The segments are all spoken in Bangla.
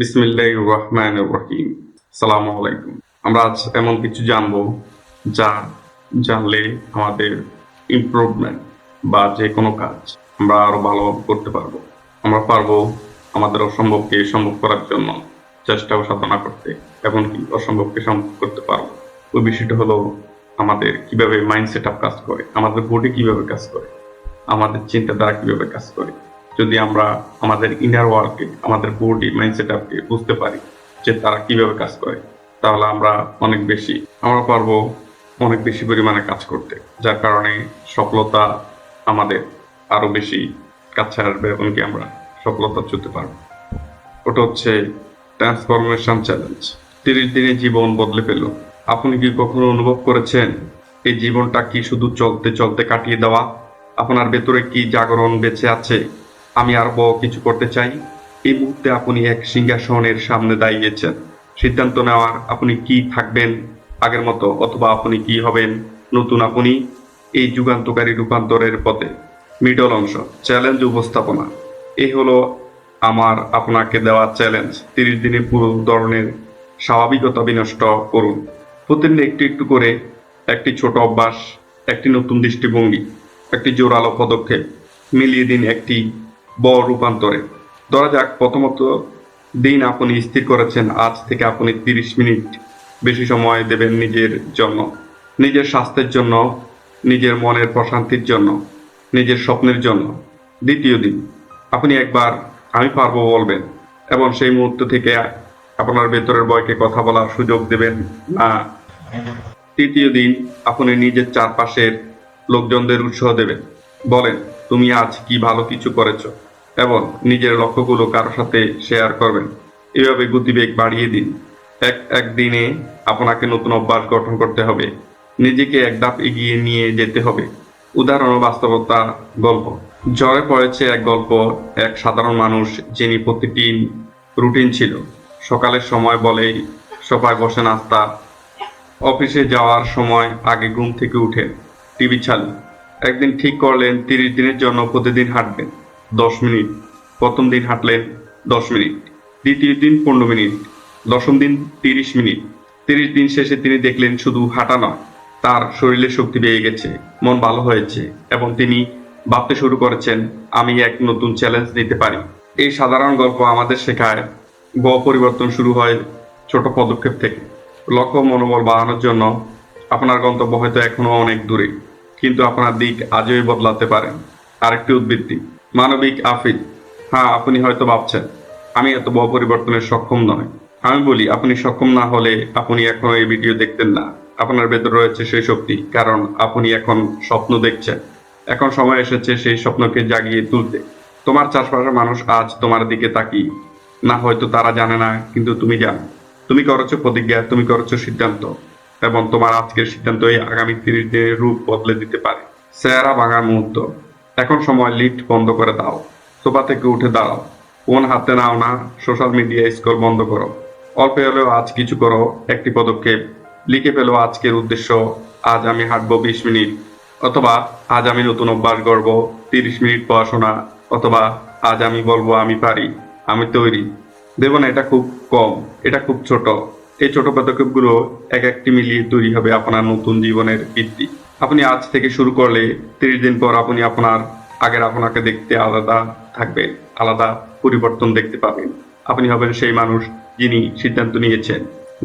বিসমিল্লাহ রহমান রহিম। সালাম আলাইকুম আমরা আজ এমন কিছু জানব যা জানলে আমাদের ইমপ্রুভমেন্ট বা যে কোনো কাজ আমরা আরও ভালো করতে পারব। আমরা পারব আমাদের অসম্ভবকে সম্ভব করার জন্য চেষ্টা ও সাধনা করতে, এমনকি অসম্ভবকে সম্ভব করতে পারব। ওই বিষয়টা হলো আমাদের কীভাবে মাইন্ড সেট আপ কাজ করে, আমাদের বডি কীভাবে কাজ করে, আমাদের চিন্তাধারা কীভাবে কাজ করে যদি আমরা আমাদের ইনার ওয়ার্কে আমাদের বডি মাইন্ড সেট আপকে বুঝতে পারি যে তারা কীভাবে কাজ করে, তাহলে আমরা অনেক বেশি, আমরা পারব অনেক বেশি পরিমাণে কাজ করতে, যার কারণে সফলতা আমাদের আরও বেশি কাছে আসবে এমনকি আমরা সফলতা চলতে পারব। ওটা হচ্ছে ট্রান্সফরমেশন চ্যালেঞ্জ তিরিশ দিনে জীবন বদলে ফেলল আপনি কি কখনো অনুভব করেছেন এই জীবনটা কি শুধু চলতে চলতে কাটিয়ে দেওয়া? আপনার ভেতরে কি জাগরণ বেঁচে আছে? আমি আর বড় কিছু করতে চাই এই মুহূর্তে আপনি এক সিংহাসনের সামনে দাঁড়িয়েছেন। সিদ্ধান্ত নেওয়ার আপনি কি থাকবেন আগের মতো অথবা আপনি কি হবেন নতুন আপনি? এই যুগান্তকারী রূপান্তরের পথে মিডল অংশ, চ্যালেঞ্জ উপস্থাপনা। এই হলো আমার আপনাকে দেওয়া চ্যালেঞ্জ। তিরিশ দিনে পুরো ধরনের স্বাভাবিকতা বিনষ্ট করুন। প্রতিদিন একটু একটু করে একটি ছোট অভ্যাস, একটি নতুন দৃষ্টিভঙ্গি, একটি জোরালো পদক্ষেপ, মিলিয়ে দিন একটি বড় রূপান্তরে। ধরা যাক, প্রথমত দিন আপনি স্থির করেছেন, আজ থেকে আপনি তিরিশ মিনিট বেশি সময় দেবেন নিজের জন্য। নিজের স্বাস্থ্যের জন্য, নিজের মনের প্রশান্তির জন্য, নিজের স্বপ্নের জন্য। দ্বিতীয় দিন, আপনি একবার আমি পারব বলবেন, এবং সেই মুহূর্ত থেকে আপনার ভেতরের বয়কে কথা বলার সুযোগ দেবেন না। তৃতীয় দিন, আপনি নিজের চারপাশের লোকজনদের উৎসাহ দেবেন। বলেন তুমি আজ কি ভালো কিছু করেছ? এবং নিজের লক্ষ্যগুলো কারোর সাথে শেয়ার করবেন? এভাবে গতিবেগ বাড়িয়ে দিন। এক, একদিনে আপনাকে নতুন অভ্যাস গঠন করতে হবে। নিজেকে এক ধাপ এগিয়ে নিয়ে যেতে হবে। উদাহরণ বাস্তবতা গল্প। জ্বরে পড়েছে এক গল্প, এক সাধারণ মানুষ যিনি প্রতিদিন রুটিন ছিল। সকালের সময় বলেই সোফায় বসে নাস্তা। অফিসে যাওয়ার সময় আগে ঘুম থেকে উঠেন টিভি চালু। একদিন ঠিক করলেন তিরিশ দিনের জন্য প্রতিদিন হাঁটবেন, দশ মিনিট। প্রথম দিন হাঁটলেন দশ মিনিট, দ্বিতীয় দিন পনেরো মিনিট, দশম দিন তিরিশ মিনিট। তিরিশ দিন শেষে তিনি দেখলেন শুধু হাঁটা নয়, তার শরীরে শক্তি পেয়ে গেছে, মন ভালো হয়েছে এবং তিনি ভাবতে শুরু করেছেন, আমি এক নতুন চ্যালেঞ্জ নিতে পারি। এই সাধারণ গল্প আমাদের শেখায় গ পরিবর্তন শুরু হয় ছোট পদক্ষেপ থেকে। লক্ষ্য মনোবল বাড়ানোর জন্য আপনার গন্তব্য হয়তো এখনও অনেক দূরে। কিন্তু আপনার দিক আজই বদলাতে পারেন। আরেকটি উদ্বৃত্তি, মানবিক আফিদ। হ্যাঁ আপনি হয়তো ভাবছেন, আমি এত বড় পরিবর্তনের সক্ষম নয় আমি বলি, আপনি সক্ষম না হলে আপনি এখনও এই ভিডিও দেখতেন না। আপনার ভেতর রয়েছে সেই শক্তি, কারণ আপনি এখন স্বপ্ন দেখছেন। এখন সময় এসেছে সেই স্বপ্নকে জাগিয়ে তুলতে। তোমার চারপাশের মানুষ আজ তোমার দিকে তাকিয়ে। না হয়তো তারা জানে না, কিন্তু তুমি জানো। তুমি করেছ প্রতিজ্ঞা, তুমি করেছ সিদ্ধান্ত। এবং তোমার আজকের সিদ্ধান্তই আগামী তিরিশ দিনের রূপ বদলে দিতে পারে। চেহারা ভাঙার মুহূর্ত। এখন সময় লিফট বন্ধ করে দাও। সোফা থেকে উঠে দাঁড়াও। ফোন হাতে নাও না, সোশ্যাল মিডিয়া স্কল বন্ধ করো। অল্প হলেও আজ কিছু করো, একটি পদক্ষেপ। লিখে ফেলো আজকের উদ্দেশ্য। আজ আমি হাঁটবো বিশ মিনিট। অথবা আজ আমি নতুন অভ্যাস গড়ব তিরিশ মিনিট পড়াশোনা। অথবা আজ আমি বলব আমি পারি, আমি তৈরি। দেখুন এটা খুব কম, এটা খুব ছোট। এই ছোট পদক্ষেপগুলো এক একটি মিলিয়ে তৈরি হবে আপনার নতুন জীবনের ভিত্তি। আপনি আজ থেকে শুরু করলে তিরিশ দিন পর আপনি আপনার আগের আপনাকে দেখতে আলাদা থাকবেন আলাদা পরিবর্তন দেখতে পাবেন। আপনি হবেন সেই মানুষ যিনি সিদ্ধান্ত নিয়েছেন,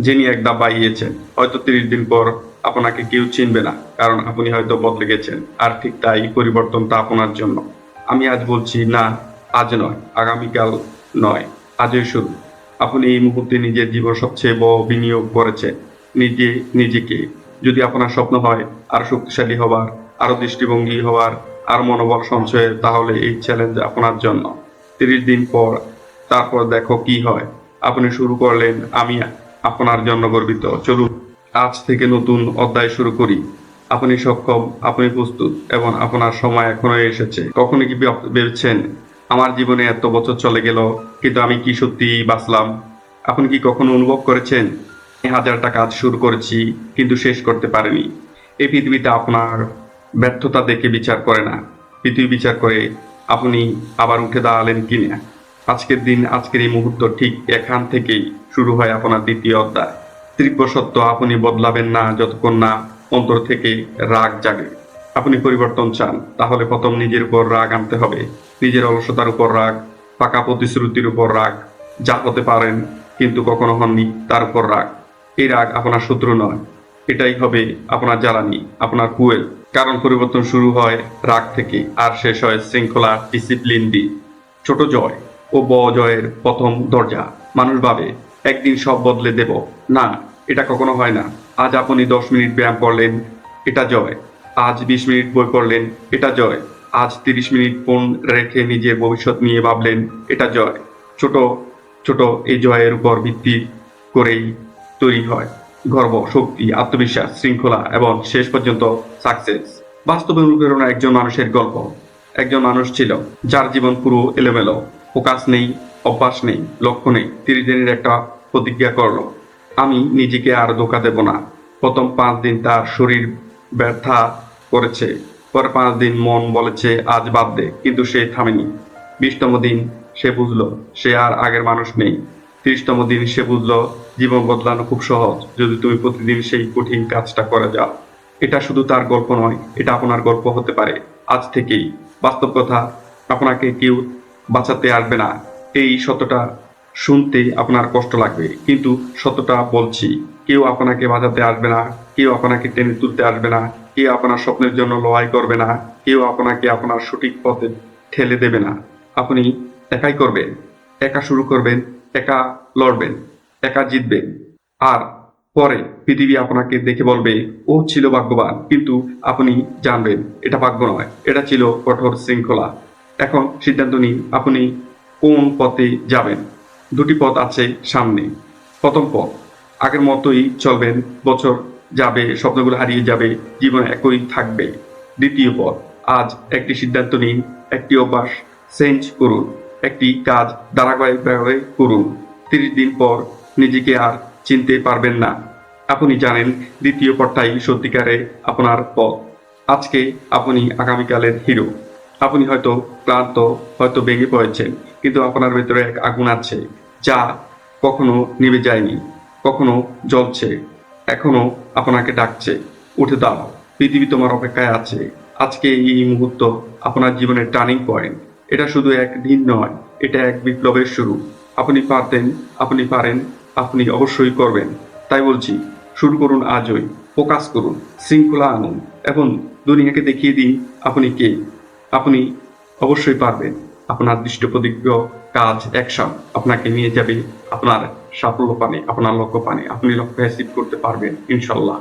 যিনি এক ধাপ বাড়িয়েছেন। হয়তো তিরিশ দিন পর আপনাকে কেউ চিনবে না, কারণ আপনি হয়তো বদলে গেছেন, আর ঠিক তাই পরিবর্তনটা আপনার জন্য। আমি আজ বলছি, না, আজ নয়, আগামীকাল নয়, আজই শুরু। আপনি এই মুহূর্তে নিজের জীবন সবচেয়ে বড় বিনিয়োগ করেছেন। নিজে, নিজেকে। যদি আপনার স্বপ্ন হয় আর শক্তিশালী হবার, আরও দৃষ্টিভঙ্গি হওয়ার আর মনোবল সঞ্চয়ের, তাহলে এই চ্যালেঞ্জ আপনার জন্য। তিরিশ দিন পর, তারপর দেখো কি হয়। আপনি শুরু করলেন, আমি আপনার জন্য গর্বিত। চলুন, আজ থেকে নতুন অধ্যায় শুরু করি। আপনি সক্ষম, আপনি প্রস্তুত, এবং আপনার সময় এখনও এসেছে। কখনো কি ভাব- ভেবেছেন আমার জীবনে এত বছর চলে গেল, কিন্তু আমি কি সত্যি বাঁচলাম? আপনি কি কখনো অনুভব করেছেন? হাজারটা কাজ শুরু করেছি, কিন্তু শেষ করতে পারিনি। এই পৃথিবীতে আপনার ব্যর্থতা দেখে বিচার করে না। পৃথিবী বিচার করে আপনি আবার উঠে দাঁড়ালেন কিনা? আজকের দিন, আজকের এই মুহূর্ত ঠিক এখান থেকেই শুরু হয় আপনার দ্বিতীয় অধ্যায়। তীব্র সত্য, আপনি বদলাবেন না যতক্ষণ না অন্তর থেকে রাগ জাগে। আপনি পরিবর্তন চান, তাহলে প্রথম নিজের উপর রাগ আনতে হবে। নিজের অলসতার উপর রাগ, পাকা প্রতিশ্রুতির উপর রাগ, যা হতে পারেন কিন্তু কখনো হননি, তার উপর রাগ। এই রাগ আপনার শত্রু নয়। এটাই হবে আপনার জ্বালানি, আপনার কুয়েল কারণ পরিবর্তন শুরু হয় রাগ থেকে, আর শেষ হয় শৃঙ্খলা, ডিসিপ্লিন দিয়ে ছোট জয় ও ব জয়ের প্রথম দরজা। মানুষ ভাবে, একদিন সব বদলে দেব। না, এটা কখনো হয় না। আজ আপনি দশ মিনিট ব্যায়াম করলেন, এটা জয়। আজ বিশ মিনিট বই পড়লেন, এটা জয়। আজ তিরিশ মিনিট ফোন রেখে নিজের ভবিষ্যৎ নিয়ে ভাবলেন, এটা জয়। ছোট ছোট এই জয়ের উপর ভিত্তি করেই তৈরি হয় গর্ব, শক্তি, আত্মবিশ্বাস, শৃঙ্খলা এবং শেষ পর্যন্ত সাকসেস বাস্তবে অনুপ্রেরণা একজন মানুষের গল্প। একজন মানুষ ছিল, যার জীবন পুরো এলোমেলো ফোকাস নেই, অভ্যাস নেই, লক্ষ্য নেই তিরিশ দিনের একটা প্রতিজ্ঞা করল। আমি নিজেকে আর ধোকা দেব না। প্রথম পাঁচ দিন তার শরীর ব্যথা করেছে। পরে পাঁচ দিন মন বলেছে, আজ বাদ দে। কিন্তু সে থামেনি। বিশতম দিন সে বুঝলো, সে আর আগের মানুষ নেই। তিরিশতম দিন সে বুঝলো, জীবন বদলানো খুব সহজ। যদি তুমি প্রতিদিন সেই কঠিন কাজটা করে যাও, এটা শুধু তার গল্প নয়, এটা আপনার গল্প হতে পারে আজ থেকেই। বাস্তব কথা, আপনাকে কেউ বাঁচাতে আসবে না। এই সত্যটা শুনতে আপনার কষ্ট লাগবে। কিন্তু সত্যটা বলছি, কেউ আপনাকে বাঁচাতে আসবে না, কেউ আপনাকে টেনে তুলতে আসবে না, কেউ আপনার স্বপ্নের জন্য লড়াই করবে না, কেউ আপনাকে আপনার সঠিক পথে ঠেলে দেবে না। আপনি একাই করবেন, একা শুরু করবেন, একা লড়বেন, একা জিতবেন। আর পরে পৃথিবী আপনাকে দেখে বলবে, ও ছিল ভাগ্যবান, কিন্তু আপনি জানবেন, এটা ভাগ্য নয়, এটা ছিল কঠোর শৃঙ্খলা। এখন সিদ্ধান্ত নিন, আপনি কোন পথে যাবেন। দুটি পথ আছে সামনে প্রথম পথ, আগের মতোই চলবেন বছর যাবে, স্বপ্নগুলো হারিয়ে যাবে, জীবন একই থাকবে। দ্বিতীয় পথ, আজ একটি সিদ্ধান্ত নিন, একটি অভ্যাস চেঞ্জ করুন, একটি কাজ ধারাবাহিকভাবে করুন। তিরিশ দিন পর নিজেকে আর চিনতে পারবেন না। আপনি জানেন দ্বিতীয় পথটাই সত্যিকারে আপনার পথ। আজকে আপনি আগামীকালের হিরো। আপনি হয়তো ক্লান্ত, হয়তো ভেঙে পড়েছেন, কিন্তু আপনার ভেতরে এক আগুন আছে। যা কখনো নিভে যায়নি, কখনো জ্বলছে, এখনও আপনাকে ডাকছে, উঠে দাও পৃথিবী তোমার অপেক্ষায় আছে, আজকে এই মুহূর্ত আপনার জীবনের টার্নিং পয়েন্ট এটা শুধু এক দিন নয়, এটা এক বিপ্লবের শুরু, আপনি পারতেন, আপনি পারেন, আপনি অবশ্যই করবেন, তাই বলছি, শুরু করুন আজই, ফোকাস করুন, শৃঙ্খলা আনুন, এবং দুনিয়াকে দেখিয়ে দিন আপনি কে, আপনি অবশ্যই পারবেন, আপনার দৃষ্টপ্রতিজ্ঞ কাজ অ্যাকশন আপনাকে নিয়ে যাবে। আপনার সাফল্য পানে আপনার লক্ষ্য পানে আপনি লক্ষ্য অ্যাচিভ করতে পারবেন, ইনশাল্লাহ।